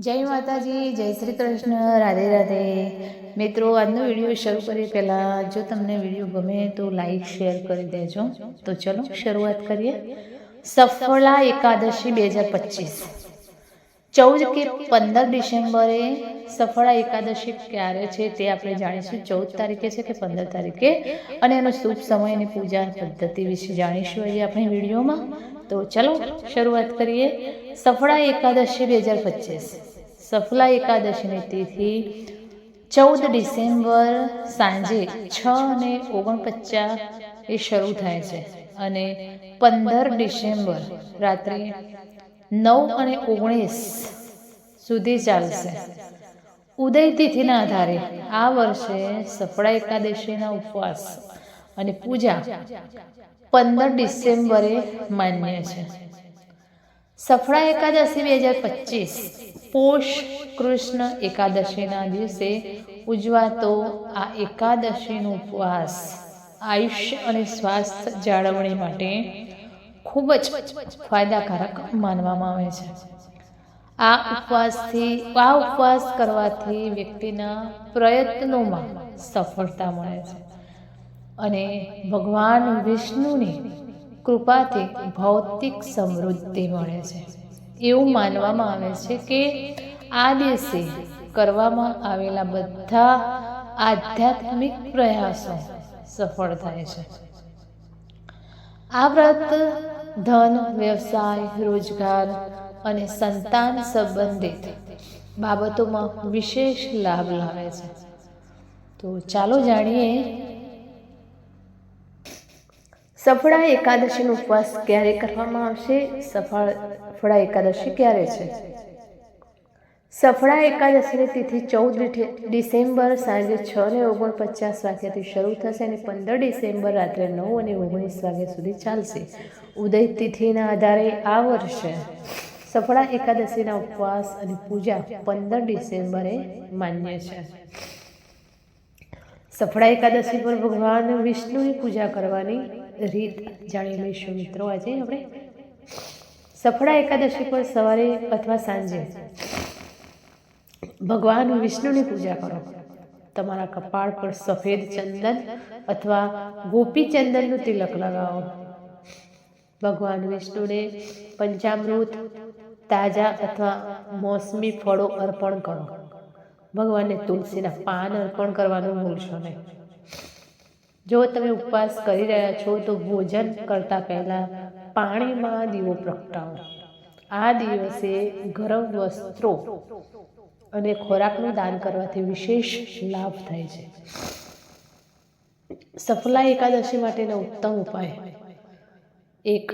જય માતાજી, જય શ્રી કૃષ્ણ, રાધે રાધે. મિત્રો, આજનો વીડિયો શરૂ કરી પહેલાં. જો તમને વીડિયો ગમે તો લાઈક, શેર કરી દેજો. તો ચલો શરૂઆત કરીએ. સફળા એકાદશી બે હજાર પચીસ. ચૌદ કે પંદર ડિસેમ્બરે સફળા એકાદશી ક્યારે છે તે આપણે જાણીશું. ચૌદ તારીખે છે કે પંદર તારીખે? અને એનો શુભ સમય અને પૂજા પદ્ધતિ વિશે જાણીશું આજે આપણે વિડીયોમાં. તો ચલો શરૂઆત કરીએ. સફળા એકાદશી બે હજાર પચીસ. સફળા એકાદશીની તિથિ ચૌદ ડિસેમ્બર સાંજે છ અને ઓગણપચાસ એ શરૂ થાય છે અને પંદર ડિસેમ્બર રાત્રે નવ અને ઓગણીસ સુધી ચાલશે. ઉદય તિથિના આધારે આ વર્ષે સફળા એકાદશીના ઉપવાસ અને પૂજા પંદર ડિસેમ્બરે માન્ય છે. સફળા એકાદશી બે હજાર પચીસ, પોષ કૃષ્ણ એકાદશીના દિવસે ઉજવાતો આ એકાદશીનો ઉપવાસ આયુષ્ય અને સ્વાસ્થ્ય જાળવણી માટે ખૂબ જ ફાયદાકારક માનવામાં આવે છે. આ ઉપવાસથી, આ ઉપવાસ કરવાથી વ્યક્તિના પ્રયત્નોમાં સફળતા મળે છે. અને ભગવાન વિષ્ણુની કૃપાથી ભૌતિક સમૃદ્ધિ મળે છે. એવું માનવામાં આવે છે કે આ દિવસે કરવામાં આવેલા બધા આધ્યાત્મિક પ્રયાસો સફળ થાય છે. આ વ્રત ધન, વ્યવસાય, રોજગાર અને સંતાન સંબંધિત બાબતોમાં વિશેષ લાભ લાવે છે. તો ચાલો જાણીએ સફળા એકાદશીનો ઉપવાસ ક્યારે કરવામાં આવશે? સફળ સફળા એકાદશી ક્યારે છે? સફળા એકાદશીની તિથિ ચૌદ ડિસેમ્બર સાંજે છ ને ઓગણપચાસ વાગ્યાથી શરૂ થશે અને પંદર ડિસેમ્બર રાત્રે નવ અને ઓગણીસ વાગ્યા સુધી ચાલશે. ઉદય તિથિના આધારે આ વર્ષે સફળા એકાદશીના ઉપવાસ અને પૂજા પંદર ડિસેમ્બરે માન્ય છે. સફળા એકાદશી પર ભગવાન વિષ્ણુની પૂજા કરવાની રીત જાણી લઈશું મિત્રો. આજે આપણે સફળા એકાદશી પર સવારે અથવા સાંજે ભગવાન વિષ્ણુની પૂજા કરો. તમારા કપાળ પર સફેદ ચંદન અથવા ગોપી ચંદનનું તિલક લગાવો. ભગવાન વિષ્ણુને પંચામૃત, તાજા અથવા મોસમી ફળો અર્પણ કરો. ભગવાનને તુલસીના પાન અર્પણ કરવાનું ભૂલશો નહીં. જો તમે ઉપવાસ કરી રહ્યા છો, તો ભોજન કરતાં પહેલાં પાણીમાં દીવો પ્રગટાવો. આ દિવસે ગરમ વસ્ત્રો અને ખોરાકનું દાન કરવાથી વિશેષ લાભ થાય છે. સફલા એકાદશી માટેનો ઉત્તમ ઉપાય. એક,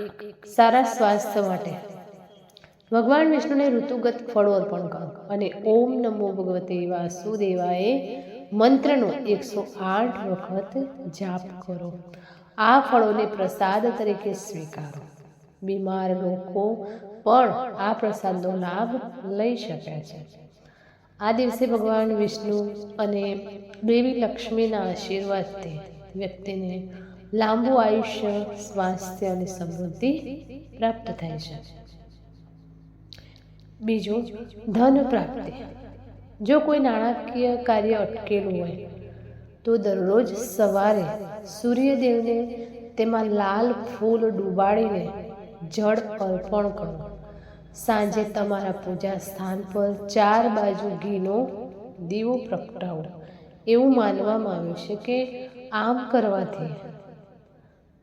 સારા સ્વાસ્થ્ય માટે. ભગવાન વિષ્ણુને ઋતુગત ફળો અર્પણ કરો અને ઓમ નમો ભગવતે વાસુદેવાએ મંત્રનો એકસો આઠ વખત જાપ કરો. આ ફળોને પ્રસાદ તરીકે સ્વીકારો. બીમાર લોકો પણ આ પ્રસાદનો લાભ લઈ શકે છે. આ દિવસે ભગવાન વિષ્ણુ અને દેવી લક્ષ્મીના આશીર્વાદથી વ્યક્તિને લાંબુ આયુષ્ય, સ્વાસ્થ્ય અને સમૃદ્ધિ પ્રાપ્ત થાય છે. બીજું, ધન પ્રાપ્તિ. જો કોઈ નાણાકીય કાર્ય અટકેલું હોય, તો દરરોજ સવારે સૂર્યદેવને તેમાં લાલ ફૂલ ડૂબાડીને જળ અર્પણ કરો. સાંજે તમારા પૂજા સ્થાન પર ચાર બાજુ ઘીનો દીવો પ્રગટાવો. એવું માનવામાં આવ્યું છે કે આમ કરવાથી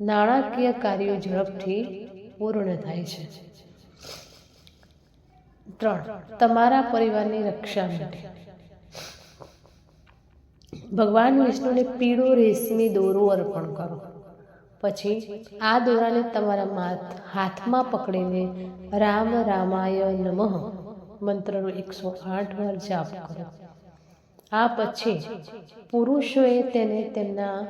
નાણાકીય કાર્યો ઝડપથી પૂર્ણ થાય છે. ત્રણ, તમારા પરિવારની રક્ષા માટે. ભગવાન વિષ્ણુને પીળો રેશમી દોરો અર્પણ કરો. પછી આ દોરાને તમારા હાથમાં પકડીને રામ રામાય નમઃ મંત્રનો એકસો આઠ વાર જાપ કરો. આ પછી પુરુષોએ તેને તેમના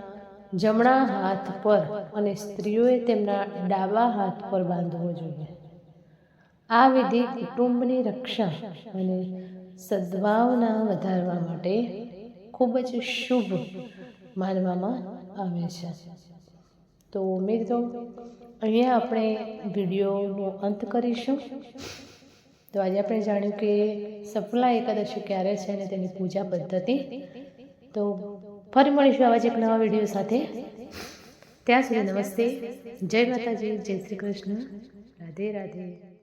જમણા હાથ પર અને સ્ત્રીઓએ તેમના ડાબા હાથ પર બાંધવો જોઈએ. આ વિધિ કુટુંબની રક્ષા અને સદ્ભાવના વધારવા માટે ખૂબ જ શુભ માનવામાં આવે છે. તો મિત્રો, અહીંયા આપણે વિડીયોનો અંત કરીશું. તો આજે આપણે જાણ્યું કે સફલા એકાદશી ક્યારે છે અને તેની પૂજા પદ્ધતિ. તો ફરી મળીશું આવા જ એક નવા વીડિયો સાથે. ત્યાં સુધી નમસ્તે. જય માતાજી, જય શ્રી કૃષ્ણ. રાધે રાધે.